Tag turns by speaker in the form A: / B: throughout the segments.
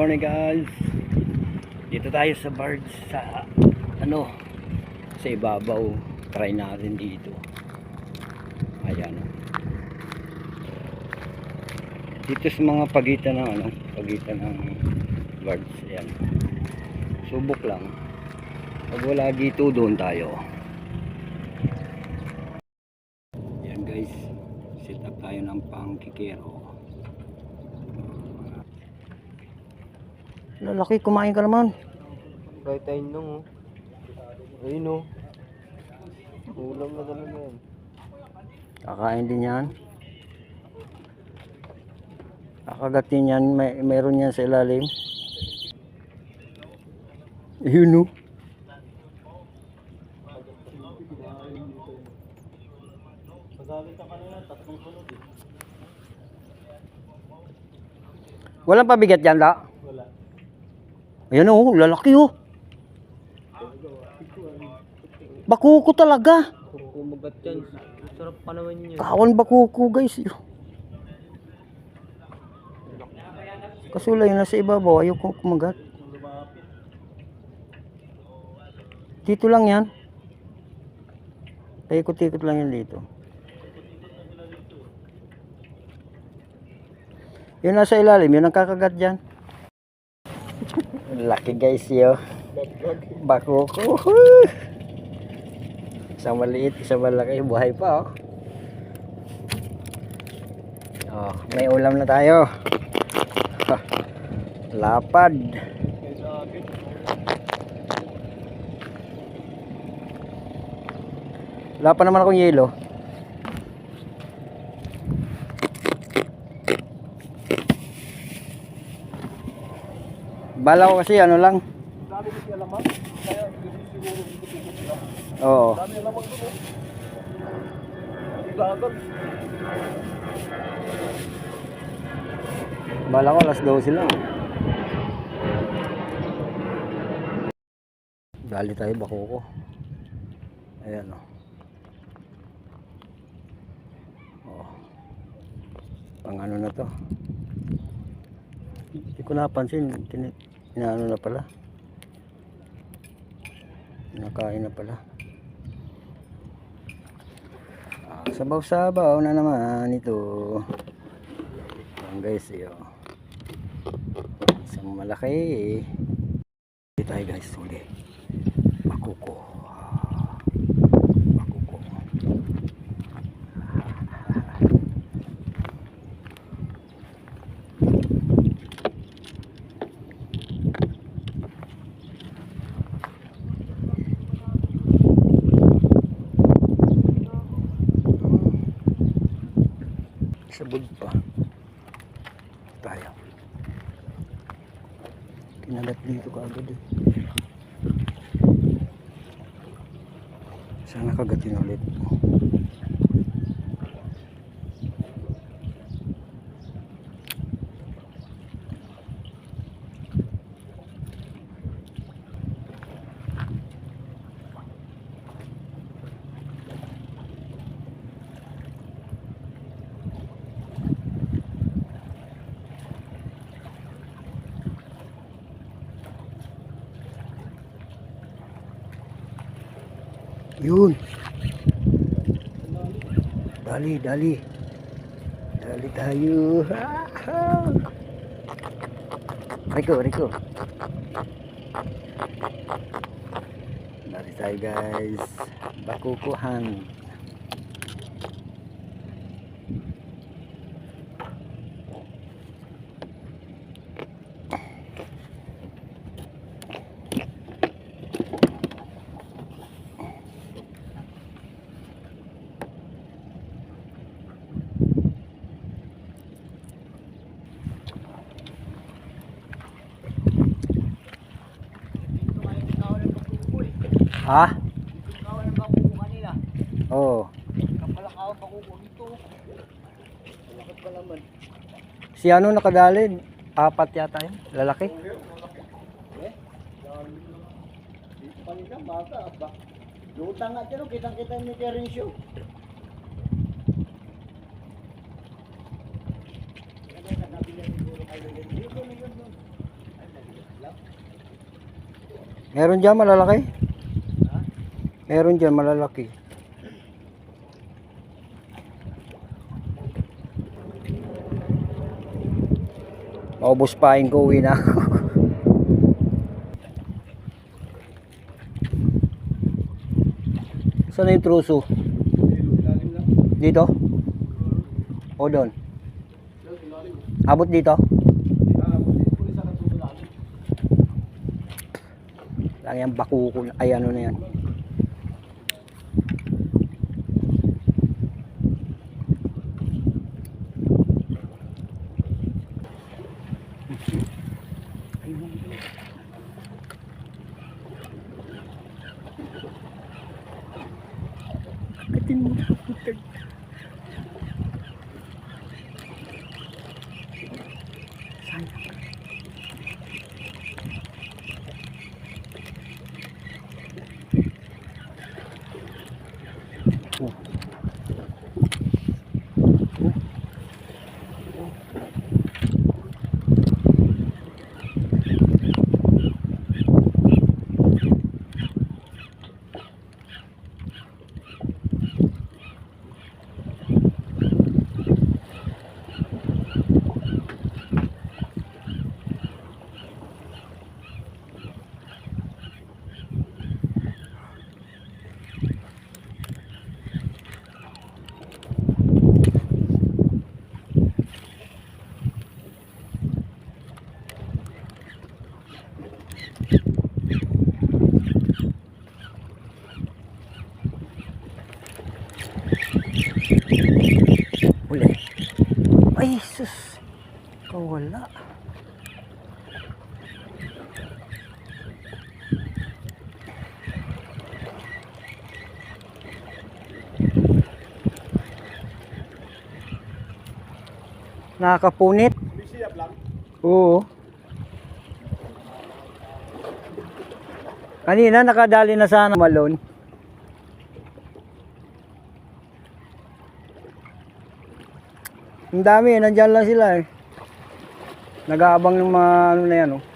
A: morning guys. Dito tayo sa birds sa ano sa ibabaw. Try natin dito. Ayan. Dito sa mga pagitan ng ano, pagitan ng birds. Ayan. Subok lang. Pag wala dito, doon tayo. Ayan guys. Set up tayo ng pangkikero. Lalaki, kumain ka naman.
B: Kahit tayo nung oh. Ayun oh. Ulam na talaga yan.
A: Kakain din yan. Kakagatin yan, may, mayroon yan sa ilalim. Yun o. Walang pabigat yan, da? Ayan o, lalaki o. Bakuko talaga.
B: Kumagat yan, sarap pa naman yun.
A: Kawan bakuko guys. Kaso lang yun nasa ibabaw, ayaw kumagat. Dito lang yan. Paikot-ikot lang yan dito. Yun nasa ilalim, yun ang kakagat dyan. Laki guys yo. Bakuko. Isang maliit, isang malaki, buhay pa oh. Oh, may ulam na tayo. Lapad. Wala pa naman akong yelo. Bala ko kasi ano lang.
B: Dami kasi alaman, kaya siguro ko sila.
A: Oo.
B: Dami alaman doon oh. Ang dagat.
A: Bala ko alas 12 lang. Dali tayo bako ko. Ayan o. Oh. Pang ano na to. Hindi ko napansin. Tin- Inaano na pala. Nakain na pala. Ah, Sabaw-sabaw na naman ito. Ayan guys, yun. Isang malaki. Dito tayo guys, huli. Makuko. Ah, Makuko. Sabog pa. Tayo. Kinagat dito kaagad eh. Sana kagatin ulit. Yun. Dali, dali. Dali tayo. Riko, Riko. Dali tayo guys. Bakukuhan. Ha?
B: Kawan ng bakuko kanila.
A: Oo.
B: Kapalakaw bakuko dito. Malakot pa naman.
A: Si ano nakadali? Apat yata yun. Lalaki.
B: Eh? Kanina, bata. Ba? Lutang nga dyan, kitang-kita ni Terencio.
A: Meron dyan malalaki? Meron dyan malalaki. Maubos pa yung uwi na. Saan yung truso? Dito? O doon? Abot dito? Lang yan bakuko. Ay ano na yan. Nakakapunit. Oo. Kanina nakadali na sana malon. Ang dami, eh, nandyan lang sila eh. Nag-aabang ng mga ano na yan oh.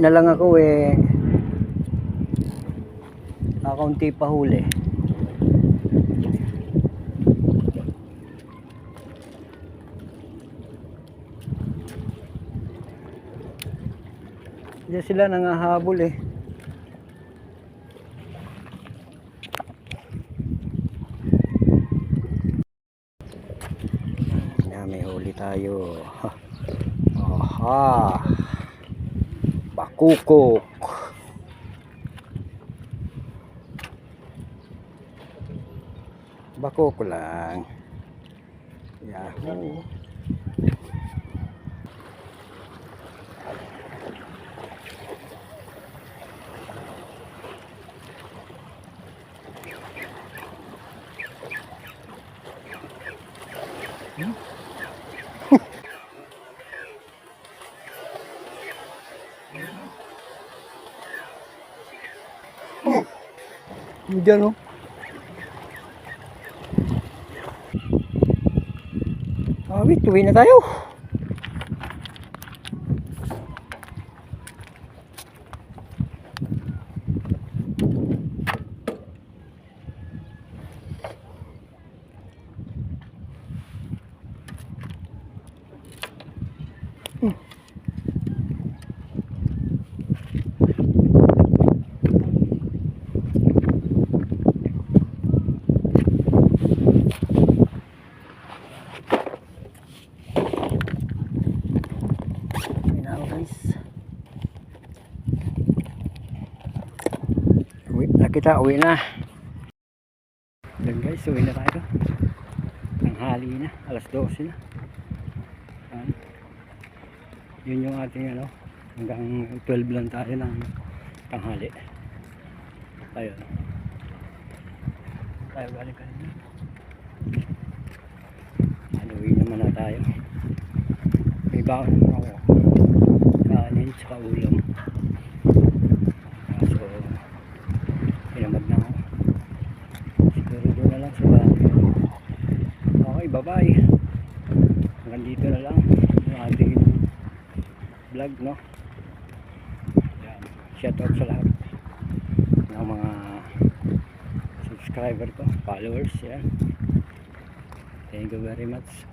A: Na lang ako eh. Nakaunti pa huli. Diyan sila nangahabol eh. May huli tayo. Aha. Bakukok. Bakoko lang. Yahoo. Diyan oh. Awit, uwi na tayo. Uwi na ako guys. Uwi na kita, uwi na. Yan guys, uwi na tayo. Tanghali na, alas 12 na. Yan. Yun yung ating ano, hanggang 12 lang tayo ng tanghali. Ayun. Tayo galing kanina. Aluwi naman na tayo. May baon naman ako. Kanin tsaka ulam. Kaso, pinamad na ako. Siguro doon na lang sa bahay. Bye-bye. Hanggang dito na lang yung ating vlog, no? Yan. Shout out sa lahat ng mga subscriber ko, followers, yan. Thank you very much.